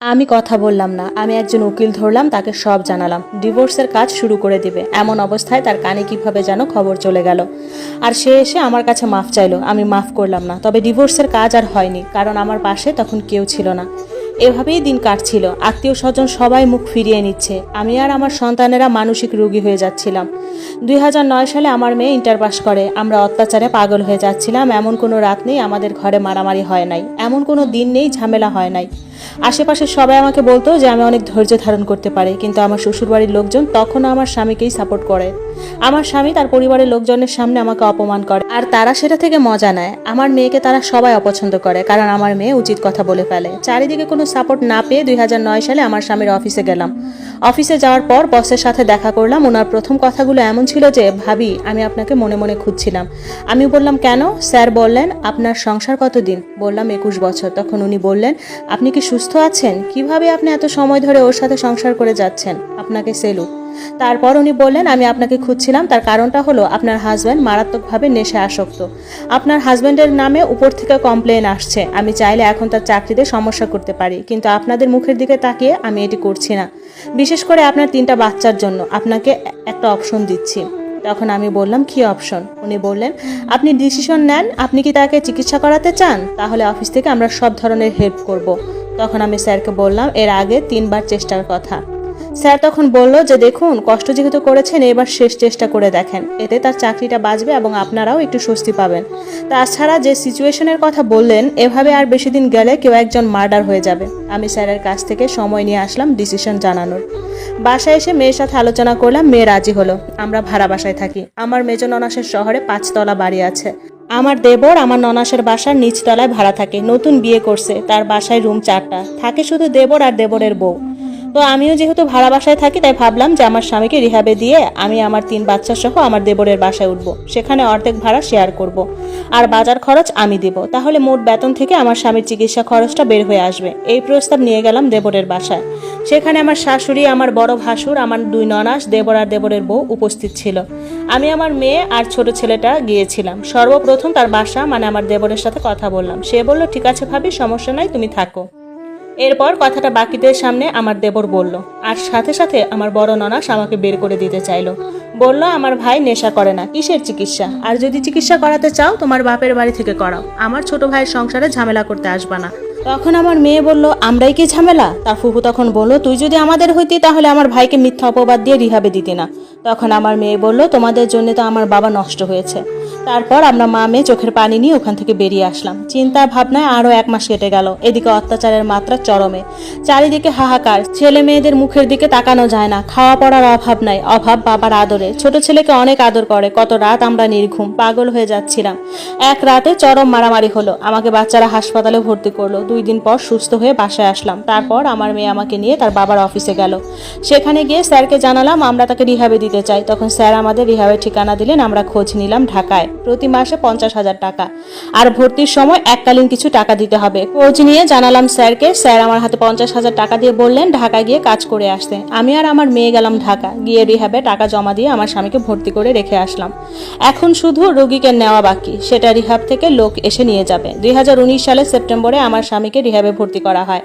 আমি কথা বললাম না। আমি একজন উকিল ধরলাম, তাকে সব জানালাম। ডিভোর্সের কাজ শুরু করে দিবে। এমন অবস্থায় তার কানে কীভাবে যেন খবর চলে গেল। আর সে এসে আমার কাছে মাফ চাইলো। আমি মাফ করলাম না। তবে ডিভোর্সের কাজ আর হয়নি, কারণ আমার পাশে তখন কেউ ছিল না। এভাবেই দিন কাটছিল। আত্মীয় স্বজন সবাই মুখ ফিরিয়ে নিচ্ছে। আমি আর আমার সন্তানেরা মানসিক রোগী হয়ে যাচ্ছিলাম। দুই হাজার নয় সালে আমার মেয়ে ইন্টার পাস করে। আমরা অত্যাচারে পাগল হয়ে যাচ্ছিলাম। এমন কোনো রাত নেই আমাদের ঘরে মারামারি হয় নাই। এমন কোনো দিন নেই ঝামেলা হয় নাই। আশেপাশে সবাই আমাকে বলতো যে আমি অনেক ধৈর্য ধারণ করতে পারি, কিন্তু আমার শ্বশুরবাড়ির লোকজন তখনও আমার স্বামীকেই সাপোর্ট করে। আমার স্বামী তার পরিবারের লোকজনের সামনে আমাকে অপমান করে। আর তারা সেটা থেকে মজা নেয়। আমার মেয়েকে তারা সবাই অপছন্দ করে, কারণ আমার মেয়ে উচিত কথা বলে ফেলে। চারিদিকে কোনো সাপোর্ট না পেয়ে দুই সালে আমার স্বামীর অফিসে গেলাম। অফিসে যাওয়ার পর বসের সাথে দেখা করলাম। ওনার প্রথম কথাগুলো এমন ছিল যে, ভাবি, আমি আপনাকে মনে মনে খুঁজছিলাম। আমি বললাম, কেন? স্যার বললেন, আপনার সংসার কতদিন? বললাম, একুশ বছর। তখন উনি বললেন, আপনি কি সুস্থ আছেন? কীভাবে আপনি এত সময় ধরে ওর সাথে সংসার করে যাচ্ছেন? আপনাকে সেলুট তারপর উনি বললেন, আমি আপনাকে খুঁজছিলাম। তার কারণটা হলো আপনার হাজব্যান্ড মারাত্মকভাবে নেশে আসক্ত। আপনার হাজব্যান্ডের নামে উপর থেকে কমপ্লেন আসছে। আমি চাইলে এখন তার চাকরিতে সমস্যা করতে পারি। কিন্তু আপনাদের মুখের দিকে তাকিয়ে আমি এটি করছি না। বিশেষ করে আপনার তিনটা বাচ্চার জন্য। আপনাকে একটা অপশন দিচ্ছি। তখন আমি বললাম, কি অপশন উনি বললেন, আপনি ডিসিশন নেন। আপনি কি তাকে চিকিৎসা করাতে চান? তাহলে অফিস থেকে আমরা সব ধরনের হেল্প করব। তখন আমি স্যারকে বললাম, এর আগে তিনবার চেষ্টার কথা। স্যার তখন বলল যে, দেখুন, কষ্ট যেহেতু করেছেন, এবার শেষ চেষ্টা করে দেখেন। এতে তার চাকরিটা বাঁচবে এবং আপনারাও একটু স্বস্তি পাবেন। তাছাড়া যে সিচুয়েশনের কথা বললেন, এভাবে আর বেশি দিন গেলে কেউ একজন মার্ডার হয়ে যাবে। আমি স্যারের কাছ থেকে সময় নিয়ে আসলাম ডিসিশন জানানোর। বাসায় এসে মেয়ের সাথে আলোচনা করলাম, মেয়ে রাজি হলো, আমরা ভাড়া বাসায় থাকি। আমার মেজন ননাসের শহরে পাঁচতলা বাড়ি আছে। আমার দেবর আমার ননাসের বাসার নিচতলায় ভাড়া থাকে, নতুন বিয়ে করছে, তার বাসায় রুম চারটা। থাকে শুধু দেবর আর দেবরের বউ। তো আমিও যেহেতু ভাড়া বাসায় থাকি, তাই ভাবলাম যে আমার স্বামীকে রিহাবে দিয়ে আমি আমার তিন বাচ্চা সহ আমার দেবরের বাসায় উঠবো। সেখানে অর্ধেক ভাড়া শেয়ার করব। আর বাজার খরচ আমি দিব। তাহলে মোট বেতন থেকে আমার স্বামীর চিকিৎসা খরচটা বের হয়ে আসবে। এই প্রস্তাব নিয়ে গেলাম দেবরের বাসায়। সেখানে আমার শাশুড়ি, আমার বড় ভাসুর, আমার দুই ননাস, দেবর আর দেবরের বউ উপস্থিত ছিল। আমি আমার মেয়ে আর ছোট ছেলেটা গিয়েছিলাম। সর্বপ্রথম তার বাসা মানে আমার দেবরের সাথে কথা বললাম। সে বলল, ঠিক আছে ভাবি, সমস্যা নাই, তুমি থাকো। এরপর কথাটা বাকিদের সামনে আমার দেবর বলল, আর সাথে সাথে আমার বড় ননাস আমাকে বের করে দিতে চাইলো। বলল, আমার ভাই নেশা করে না, কিসের চিকিৎসা? আর যদি চিকিৎসা করাতে চাও, তোমার বাপের বাড়ি থেকে করাও। আমার ছোট ভাইয়ের সংসারে ঝামেলা করতে আসবা না। তখন আমার মেয়ে বলল, আমরাই কি ঝামেলা? তার ফুফু তখন বলল, তুই যদি আমাদের হইতি, তাহলে আমার ভাইকে মিথ্যা অপবাদ দিয়ে রিহাবে দিতি না। তখন আমার মেয়ে বলল, তোমাদের জন্য তো আমার বাবা নষ্ট হয়েছে। তারপর আমরা মা মেয়ে চোখের পানি নিয়ে ওখান থেকে বেরিয়ে আসলাম। চিন্তা ভাবনায় আরও এক মাস কেটে গেল। এদিকে অত্যাচারের মাত্রা চরমে। চারিদিকে হাহাকার। ছেলে মেয়েদের মুখের দিকে তাকানো যায় না। খাওয়া পড়ার অভাব নাই। অভাব বাবার আদরে। ছোট ছেলেকে অনেক আদর করে। কত রাত আমরা নির্ঘুম। পাগল হয়ে যাচ্ছিলাম। এক রাতে চরম মারামারি হলো। আমাকে বাচ্চারা হাসপাতালে ভর্তি করল। দুই দিন পর সুস্থ হয়ে বাসায় আসলাম। তারপর আমার মেয়ে আমাকে নিয়ে তার বাবার অফিসে গেল। সেখানে গিয়ে স্যারকে জানালাম, আমরা তাকে রিহাবে দিতে চাই। তখন স্যার আমাদের রিহাবের ঠিকানা দিলেন। আমরা খোঁজ নিলাম ঢাকায়। প্রতি মাসে পঞ্চাশ হাজার টাকা। আর ভর্তির সময় এককালীন কিছু টাকা দিতে হবে। খোঁজ নিয়ে জানালাম স্যারকে, স্যার আমার হাতে পঞ্চাশ হাজার টাকা দিয়ে বললেন ঢাকা গিয়ে কাজ করে আসতে। আমি আর আমার মেয়ে গেলাম ঢাকা, গিয়ে রিহাবে টাকা জমা দিয়ে আমার স্বামীকে ভর্তি করে রেখে আসলাম। এখন শুধু রোগীকে নেওয়া বাকি, সেটা রিহাব থেকে লোক এসে নিয়ে যাবে। দুই সালের সেপ্টেম্বরে আমার স্বামীকে রিহাবে ভর্তি করা হয়।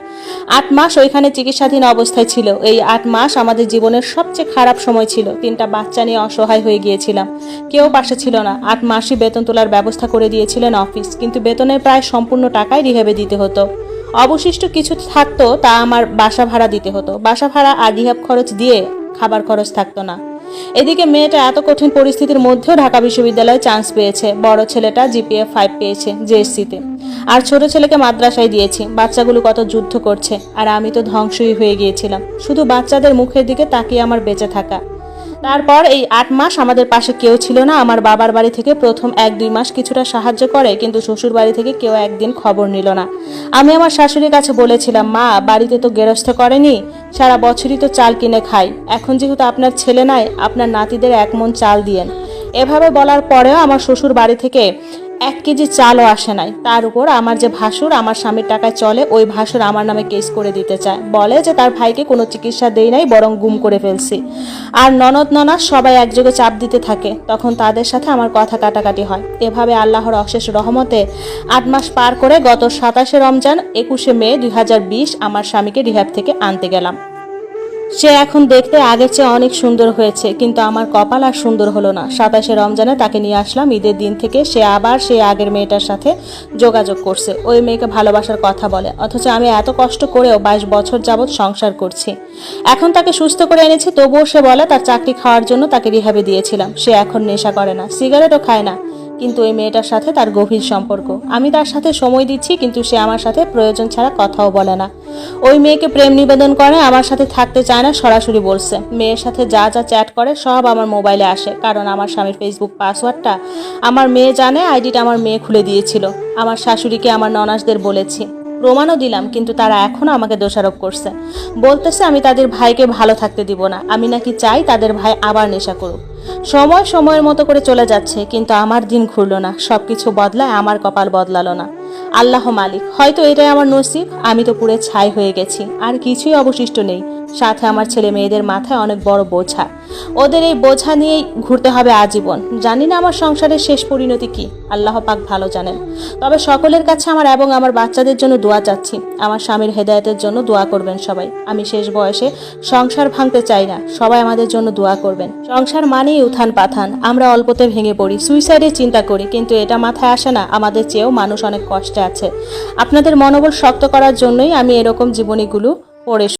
আট মাস ওইখানে চিকিৎসাধীন অবস্থায় ছিল। এই আট মাস আমাদের জীবনের সবচেয়ে খারাপ সময় ছিল। তিনটা বাচ্চা নিয়ে অসহায় হয়ে গিয়েছিলাম। কেউ পাশে ছিল না। আট মাসই বেতন তোলার ব্যবস্থা করে দিয়েছিলেন অফিস, কিন্তু বেতনের প্রায় সম্পূর্ণ টাকাই রিহেবে দিতে হতো। অবশিষ্ট কিছু থাকতো, তা আমার বাসা ভাড়া দিতে হতো। বাসা ভাড়া আর রিহাব খরচ দিয়ে খাবার খরচ থাকতো না। এদিকে মেয়েটা এত কঠিন পরিস্থিতির মধ্যেও ঢাকা বিশ্ববিদ্যালয়ে চান্স পেয়েছে। বড় ছেলেটা জিপিএ ফাইভ পেয়েছে, জেএসসিতে। আর ছোট ছেলেকে মাদ্রাসায় দিয়েছি। বাচ্চাগুলো কত যুদ্ধ করছে। আর আমি তো ধ্বংসই হয়ে গিয়েছিলাম। শুধু বাচ্চাদের মুখের দিকে তাকিয়ে আমার বেঁচে থাকা। তারপর এই আট মাস আমাদের পাশে কেউ ছিল না। আমার বাবার বাড়ি থেকে প্রথম এক দুই মাস কিছুটা সাহায্য করে, কিন্তু শ্বশুর বাড়ি থেকে কেউ একদিন খবর নিল না। আমি আমার শাশুড়ির কাছে বলেছিলাম, মা, বাড়িতে তো গেরস্থ করেনি, সারা বছরই তো চাল কিনে খাই। এখন যেহেতু আপনার ছেলে নাই, আপনার নাতিদের এক মন চাল দিয়েন। এভাবে বলার পরেও আমার শ্বশুর বাড়ি থেকে এক কেজি চালও আসে নাই। তার উপর আমার যে ভাসুর, আমার স্বামীর টাকায় চলে, ওই ভাসুর আমার নামে কেস করে দিতে চায়। বলে যে তার ভাইকে কোনো চিকিৎসা দেই নাই, বরং গুম করে ফেলছি। আর ননদ ননা সবাই একযোগে চাপ দিতে থাকে। তখন তাদের সাথে আমার কথা কাটাকাটি হয়। এভাবে আল্লাহর অশেষ রহমতে আট মাস পার করে গত সাতাশে রমজান, একুশে মে দুই হাজার বিশ আমার স্বামীকে রিহাব থেকে আনতে গেলাম। সে এখন দেখতে আগের চেয়ে অনেক সুন্দর হয়েছে, কিন্তু আমার কপাল আর সুন্দর হলো না। সাতাশে রমজানে তাকে নিয়ে আসলাম, ঈদের দিন থেকে সে আবার সেই আগের মেয়েটার সাথে যোগাযোগ করছে। ওই মেয়েকে ভালোবাসার কথা বলে, অথচ আমি এত কষ্ট করেও বাইশ বছর যাবৎ সংসার করছি। এখন তাকে সুস্থ করে এনেছি, তবুও সে বলে তার চাকরি খাওয়ার জন্য তাকে রিহাবে দিয়েছিলাম। সে এখন নেশা করে না, সিগারেটও খায় না। কিন্তু ওই মেয়েটার সাথে তার গভীর সম্পর্ক। আমি তার সাথে সময় দিচ্ছি, কিন্তু সে আমার সাথে প্রয়োজন ছাড়া কথাও বলে না। ওই মেয়েকে প্রেম নিবেদন করে, আমার সাথে থাকতে চায় না, সরাসরি বলছে। মেয়ের সাথে যা যা চ্যাট করে, সব আমার মোবাইলে আসে, কারণ আমার স্বামীর ফেসবুক পাসওয়ার্ডটা, আমার মেয়ে জানে, আইডিটা আমার মেয়ে খুলে দিয়েছিল। আমার শাশুড়িকে আমার ননাসদের বলেছি। প্রমাণও দিলাম, কিন্তু তারা এখনও আমাকে দোষারোপ করছে। বলতেছে, আমি তাদের ভাইকে ভালো থাকতে দিব না। আমি নাকি চাই তাদের ভাই আবার নেশা করুক। সময় সময়ের মতো করে চলে যাচ্ছে, কিন্তু আমার দিন ঘুরলো না। সব কিছু বদলায়, আমার কপাল বদলালো না। আল্লাহ মালিক, হয়তো এটাই আমার নসিব, আমি তো পুরো ছাই হয়ে গেছি, আর কিছুই অবশিষ্ট নেই। সাথে আমার ছেলে মেয়েদের মাথায় অনেক বড় বোঝা। ওদের এই বোঝা নিয়েই ঘুরতে হবে আজীবন। জানি না আমার সংসারের শেষ পরিণতি কি। আল্লাহ পাক ভালো জানেন। তবে সকলের কাছে আমার এবং আমার বাচ্চাদের জন্য দোয়া চাচ্ছি। আমার স্বামীর হেদায়তের জন্য দোয়া করবেন সবাই। আমি শেষ বয়সে সংসার ভাঙতে চাই না। সবাই আমাদের জন্য দোয়া করবেন। সংসার মানেই উত্থান পাথান। আমরা অল্পতে ভেঙে পড়ি সুইসাইডের চিন্তা করি, কিন্তু এটা মাথায় আসে না। আমাদের চেয়েও মানুষ অনেক কষ্টে আছে। আপনাদের মনোবল শক্ত করার জন্যই আমি এরকম জীবনীগুলো পড়ে